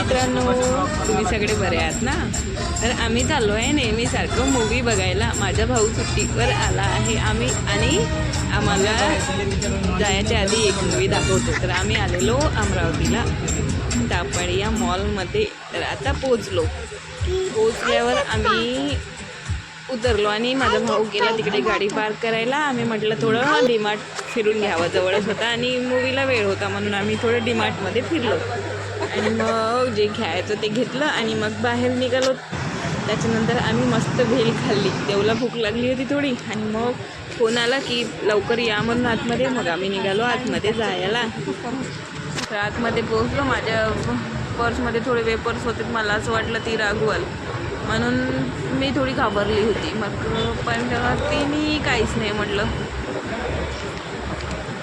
मित्रांनो तुम्ही सगळे बरे आहात ना? तर आम्ही चाललो आहे नेहमीसारखं मूवी बघायला. माझा भाऊ सुट्टीवर आला आहे आम्ही आणि आम्हाला जायच्या आधी एक मूवी दाखवतो. तर आम्ही आलेलो अमरावतीला तापडिया मॉलमध्ये तर आता पोचलो पोचल्यावर आम्ही उतरलो आणि माझा भाऊ गेला तिकडे गाडी पार्क करायला. आम्ही म्हटलं थोडं डीमार्ट फिरून घ्यावं. जवळच होता आणि मूवीला वेळ होता म्हणून आम्ही थोडं डीमार्टमध्ये फिरलो. आणि मग जे घ्यायचं ते घेतलं आणि मग बाहेर निघालो. त्याच्यानंतर आम्ही मस्त भेल खाल्ली. देवला भूक लागली होती थोडी. आणि मग फोन आला की लवकर या म्हणून आतमध्ये. मग आम्ही निघालो आतमध्ये जायला. तर आतमध्ये पोहोचलो. माझ्या पर्समध्ये थोडे वेपर्स होते. मला असं वाटलं ती रागवल. म्हणून मी थोडी घाबरली होती. मग पण तिने काहीच नाही म्हटलं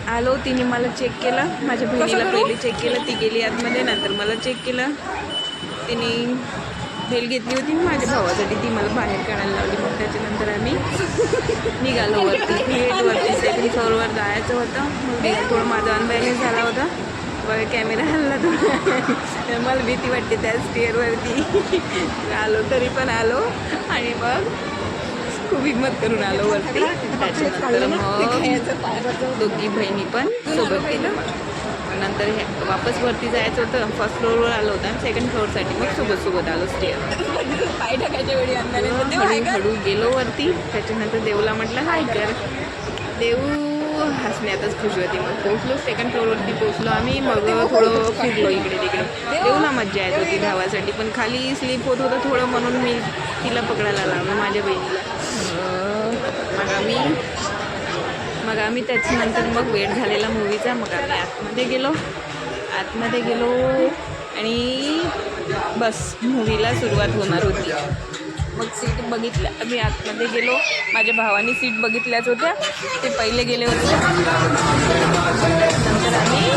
आलो तिने मला चेक केलं. माझ्या बहिणीला पहिले चेक केलं ती गेली आतमध्ये नंतर मला चेक केलं. तिने भेल घेतली होती माझ्या भावासाठी ती मला बाहेर काढायला लावली. मग त्याच्यानंतर आम्ही निघालो वरती. थेट वरती सेकंड फ्लोअरवर जायचं होतं. मग ते थोडं माझा अनबॅलेन्स झाला होता. बघा कॅमेरा हल्ला थोडा मला भीती वाटते त्या स्टेअरवरती आलो तरी पण आलो. आणि मग खूप हिंमत करून आलो वरती. त्याच्यानंतर मग दोघी बहिणी पण सोबत गेलं. नंतर हे वापस वरती जायचं होतं. फर्स्ट फ्लोअरवर आलो होतं आणि सेकंड फ्लोअरसाठी मग सोबत सोबत आलो स्टेअर पाय टाकायच्या वेळी हळू हळू गेलो वरती. त्याच्यानंतर देवला म्हटलं हाय कर. देव हसण्यातच खुश होती. मग पोचलो सेकंड फ्लोअरवरती पोचलो आम्ही. मग थोडं फिरलो इकडे तिकडे. देवला मज्जा येत होती धावासाठी. पण खाली स्लीप होत होतं थोडं म्हणून मी तिला पकडायला लावलं माझ्या बहिणीला. मग आम्ही मग आम्ही त्याच्यानंतर मग वेट झालेला मूवीचा मग आम्ही आतमध्ये गेलो. आतमध्ये गेलो आणि बस मूवीला सुरुवात होणार होती. मग सीट बघितल्या आम्ही आतमध्ये गेलो. माझ्या भावाने सीट बघितल्याच होत्या. ते पहिले गेले होते. नंतर आम्ही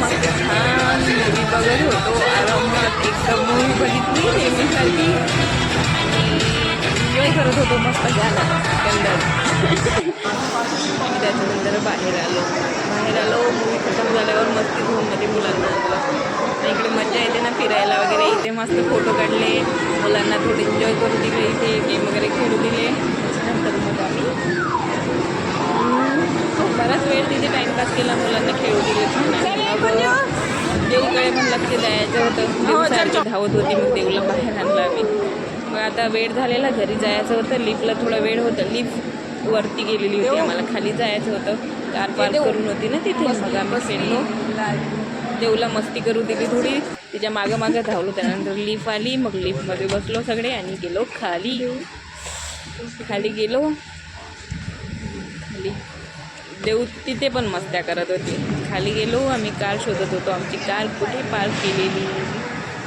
बसलो छान मूवी बघत होतो. आरामात एकदम मूवी बघितली नेहमीसाठी एन्जॉय करत होतो मस्त आणि त्याच्यानंतर बाहेर आलो. बाहेर आलो मूवी खतम झाल्यावर मस्ती झोनमध्ये मुलांना. आणि इकडे मजा येते ना फिरायला वगैरे. इथे मस्त फोटो काढले. मुलांना थोडे एन्जॉय करू दिले इथे गेम वगैरे खेळू दिले. त्याच्यानंतर मग आम्ही बराच वेळ तिथे टाईमपास केला मुलांना खेळू दिले. देऊकडे पण लक्ष द्यायचं होतं. सारखी धावत होती मग देऊला बाहेर आणलं आम्ही. आता वेळ झालेला घरी जायचं होतं. लिफ्टला थोडा वेळ होता. लिफ्ट वरती गेलेली होती आम्हाला. खाली जायचं होतं. कार पार्क करून होती ना तिथे. मग आम्ही खेळलो. देऊला मस्ती करू दिली थोडी. तिच्या मागं मागं धावलो. त्यानंतर लिफ्ट आली. मग लिफ्टमध्ये बसलो सगळे आणि गेलो खाली. खाली गेलो. खाली. देऊ तिथे पण मस्त्या करत होती. खाली गेलो. आम्ही कार शोधत होतो. आमची कार कुठे पार्क केलेली?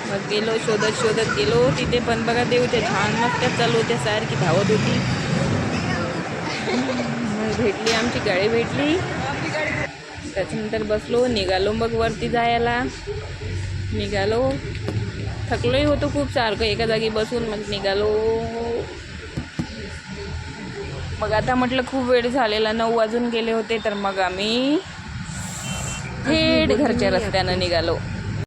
मग गेलो शोधत शोधत गेलो. तिथे पण बघा देऊच्या छान मस्त्या चालू होत्या सारखी धावत होती. मग भेटली आमची गाडी भेटली. त्याच्यानंतर बसलो निघालो मग वरती जायला. निघालो. थकलोही होतो खूप सारखं एका जागी बसून मग निघालो. मग आता म्हटलं खूप वेळ झालेला नऊ वाजून गेले होते तर मग आम्ही थेट घरच्या रस्त्यानं निघालो.